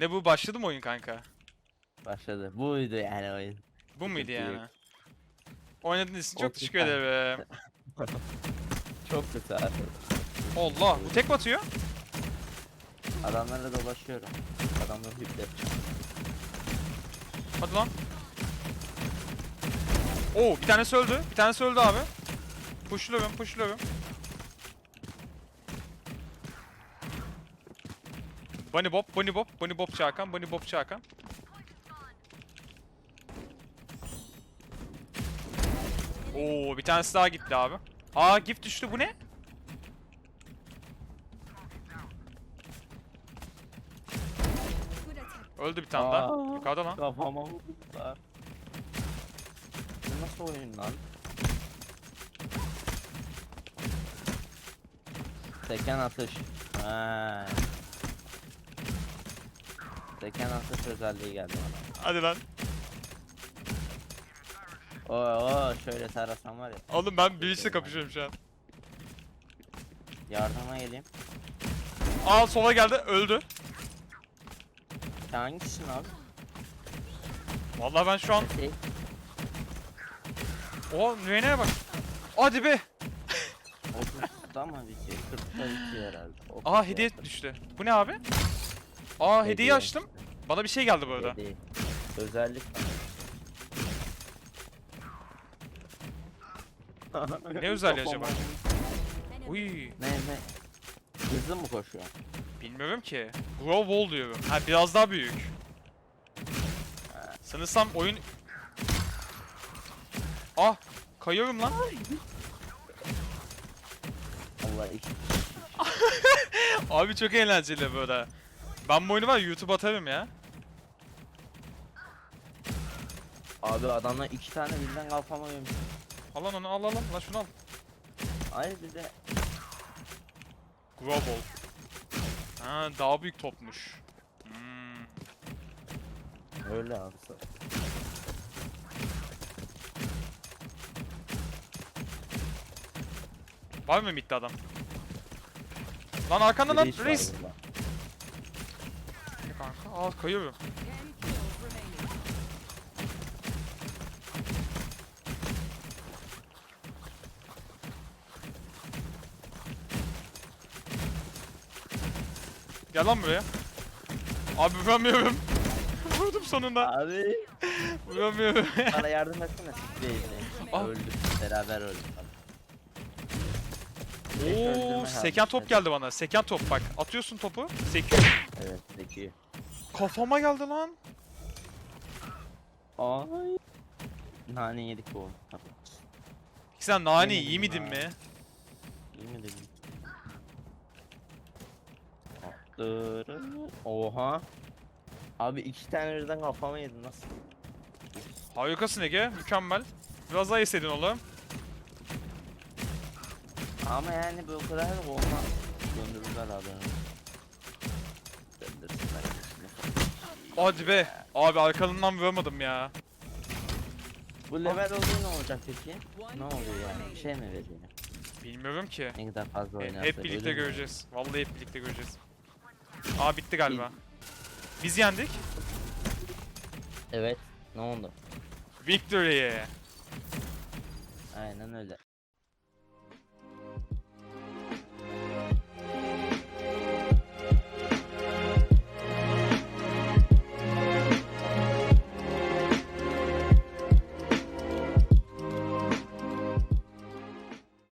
Ne bu başladı mı oyun kanka? Başladı. Buydu yani oyun. Bu muydu yani? Oynadığınız için çok teşekkür ederim. Çok kötü abi. Allah bu tek mi atıyor? Adamlarla dolaşıyorum. Adamları hüpler. Hadi lan. Oo bir tanesi öldü. Bir tanesi öldü abi. Pushluyorum pushluyorum. Bunny Bob, Bunny Bob, Bunny Bob Çakan, Bunny Bob Çakan. Oo bir tanesi daha gitti abi. Aa gift düştü bu ne? Öldü bir tane daha. Yukarıda lan. Kafama vurdular. Nasıl oyun lan? Teken atış. Ha. Teken atış özelliği geldi bana. Hadi lan. Oo, oo şöyle tarasan var ya. Oğlum ben bir işle kapışıyorum şu an. Yardıma geleyim. Aa sola geldi öldü. Sen hangisisin abi? Vallahi ben şu an Şey, o Nüvene'ye bak. Hadi be. 30'da mı bitiyor? 40'da bitiyor herhalde. O Aa 40'da hediye düştü. Bu ne abi? Aa hediyeyi Hediye. açtım. Bana bir şey geldi bu arada. Hediye. Özellik Ne özelliği acaba? Uy, Ne ne? Hızlı mı koşuyor? bilmiyorum ki. Grow wall diyorum. Ha biraz daha büyük. Sanırsam oyun... Ah, kayıyorum lan. Allah iki Abi çok eğlenceli böyle. Ben bu oyunu var ya, YouTube atarım ya. Abi adamlar iki tane birden kafama yemiş. Al lan onu al al al. Lan şunu al. Hayır bir de Grow ball. Ha daha büyük topmuş. Hmm. öyle abi. Var mı midde adam? Lan arkanda lan Biri var reis. burada. Aa kayıyorum. Gel lan buraya. Abi vuramıyorum. Vurdum sonunda. Abi Vuramıyorum. bana yardım etsene. Ah. Öldük. Beraber öldük. Oo, öldürme seken top geldi bana. Seken top bak. Atıyorsun topu. Sekiyor. Evet zeki. Kafama geldi lan. Ay. Nane yedik bu. Sen nane Yemedim iyi miydin ha. mi? İyi mi dedim? Oha. Abi iki tane birden kafama yedin nasıl? Harikasın Ege. Mükemmel. Biraz daha yeseydin oğlum. Ama yani bu kadar da olmaz. Döndürürler adamı. Hadi be. Abi arkalından vuramadım ya. Bu level olduğu ne olacak peki? Ne oluyor yani? Bir şey mi veriyor? Bilmiyorum ki. Ne kadar fazla E, oynarsak hep birlikte ölür mü? göreceğiz. Vallahi hep birlikte göreceğiz. Aa bitti galiba. Biz yendik. Evet. Ne oldu? Victory. Aynen öyle.